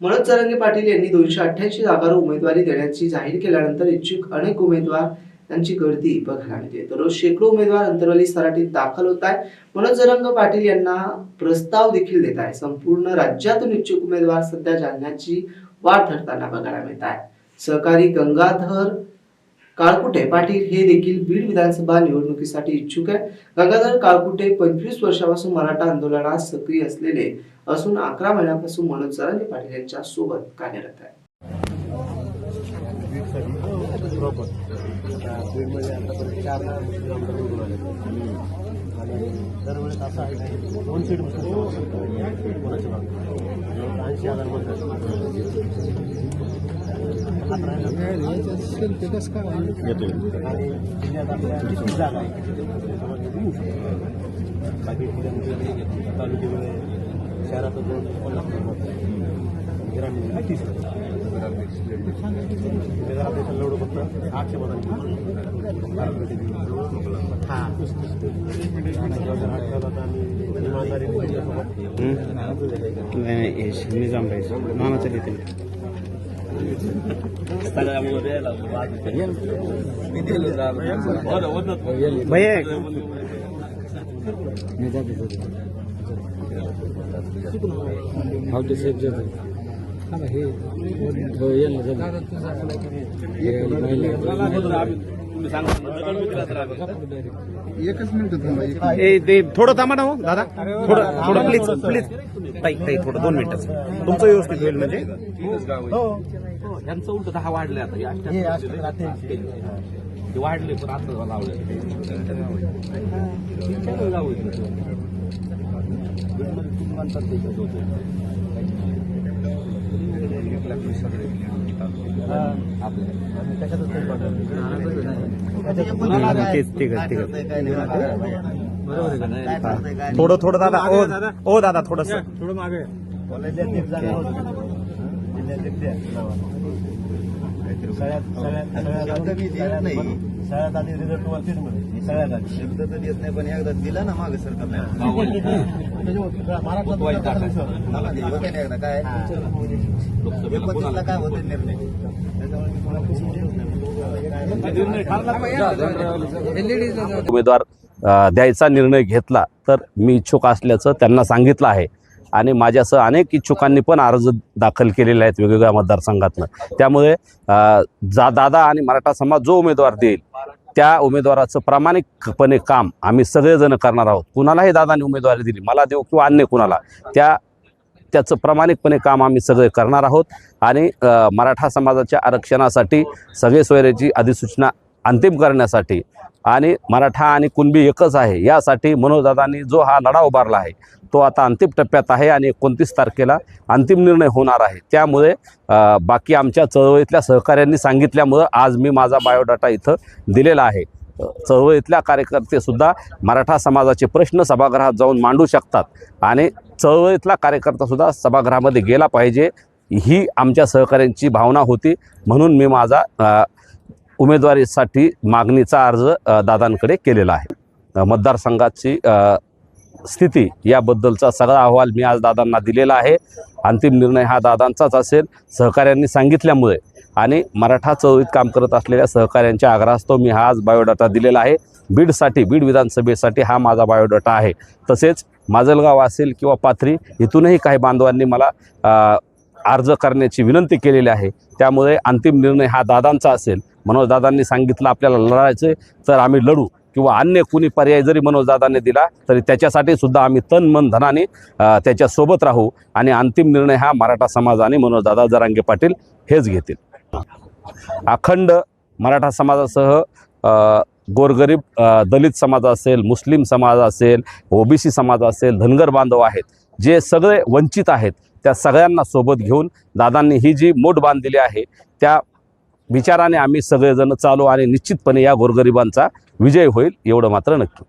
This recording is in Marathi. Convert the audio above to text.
मनोज जरांगे पाटील यांनी दोनशे अठ्ठ्याऐंशी जागावर उमेदवारी देण्याची जाहीर केल्यानंतर इच्छुक अनेक उमेदवार यांची गर्दी बघायला मिळते. दररोज शेकडो उमेदवार अंतरवाली सराटीत दाखल होत आहे मनोज जरंग पाटील यांना प्रस्ताव देखील देत आहे संपूर्ण राज्यातून इच्छुक उमेदवार सध्या जालन्याची वाट धरताना बघायला मिळत आहे सहकारी गंगाधर काळकुटे पाटील हे देखील बीड विधानसभा निवडणुकीसाठी इच्छुक आहे गंगाधर काळकुटे पंचवीस वर्षापासून मराठा आंदोलनात सक्रिय असलेले असून अकरा महिन्यापासून मनोज जरांगे पाटील यांच्या सोबत कार्यरत आहे दरवेळेस असं आहे की दोन सीट कोणाच्या ऐंशी हजार बाकी तालुक्यामुळे शहरात दोन कोल्हापूर ग्रामीण टू सेफ हो ना ए ते थोडं थांबा ना हो दादा. थोडं थोडं प्लीज प्लीज ताई ताई थोडं दोन मिनिटं. तुमचं व्यवस्थित होईल म्हणजे. यांचं उलट दहा वाढले आता. हे अठ्ठ्याहत्तर वाढले पण आता लावले. काय लावू तेच ठीक आहे ठीक आहे थोडं थोडं दादा ओ ओ दादा. थोडस. होती जिल्ह्यात एक द्या सगळ्यात आधी- रिझल्ट वरतीच मिळेल सगळ्यात आधी शब्द तर येत नाही पण एकदा दिला ना मागे सरकारने महाराष्ट्रात एकदा काय एकोणतीसला काय होते निर्णय उमेदवार द्यायचा निर्णय घेतला तर मी इच्छुक असल्याचं त्यांना सांगितलं आहे. आणि माझ्यासह अनेक इच्छुकांनी पण अर्ज दाखल केलेले आहेत वेगवेगळ्या मतदारसंघातनं. त्यामुळे जा दादा आणि मराठा समाज जो उमेदवार देईल त्या उमेदवाराचं प्रामाणिकपणे काम आम्ही सगळेजण करणार आहोत. कुणालाही दादाने उमेदवारी दिली मला देऊ किंवा अन्य कुणाला त्या त्याचं प्रामाणिकपणे काम आम्ही सगळे करणार आहोत. आणि मराठा समाजाच्या आरक्षणासाठी सगळे सोयऱ्याची अधिसूचना अंतिम करण्यासाठी. आणि मराठा आणि कुणबी एकच आहे. यासाठी मनोजदादांनी जो हा लढा उभारला आहे तो आता अंतिम टप्प्यात आहे आणि एकोणतीस तारखेला अंतिम निर्णय होणार आहे. त्यामुळे बाकी आमच्या चळवळीतल्या सहकाऱ्यांनी सांगितल्यामुळं आज मी माझा बायोडाटा इथं दिलेला आहे. चळवळीतल्या कार्यकर्तेसुद्धा मराठा समाजाचे प्रश्न सभागृहात जाऊन मांडू शकतात आणि चळवळीतला कार्यकर्तासुद्धा सभागृहामध्ये गेला पाहिजे ही आमच्या सहकाऱ्यांची भावना होती. म्हणून मी माझा उमेदवारीसाठी मागणीचा अर्ज दादांकडे केलेला आहे. मतदारसंघाची स्थिती याबद्दलचा सगळा अहवाल मी आज दादांना दिलेला आहे. अंतिम निर्णय हा दादांचाच असेल. सहकाऱ्यांनी सांगितल्यामुळे आणि मराठा चळवळीत काम करत असलेल्या सहकाऱ्यांच्या आग्रहास्तव मी हा आज बायोडाटा दिलेला आहे. बीडसाठी बीड विधानसभेसाठी हा माझा बायोडाटा आहे. तसेच माजलगाव असेल किंवा पाथरी इथूनही काही बांधवांनी मला अर्ज करण्याची विनंती केलेली आहे. त्यामुळे अंतिम निर्णय हा दादांचा असेल. मनोजदादांनी सांगितलं आपल्याला लढायचं तर आम्ही लढू. किंवा अन्य कुणी पर्याय जरी मनोजदादांनी दिला तरी त्याच्यासाठी सुद्धा आम्ही तन मन धनाने त्याच्यासोबत राहू. आणि अंतिम निर्णय हा मराठा समाज आणि मनोजदादा जरांगे पाटील हेच घेतील. अखंड मराठा समाजासह गोरगरीब दलित समाज असेल मुस्लिम समाज असेल ओबीसी समाज असेल धनगर बांधव आहेत जे सगळे वंचित आहेत त्या सगळ्यांना सोबत घेऊन दादांनी ही जी मोठ बांधलेली आहे त्या विचाराने आम्ही सगळेजण चालू आणि निश्चितपणे या गोरगरिबांचा विजय होईल एवढं मात्र नक्की.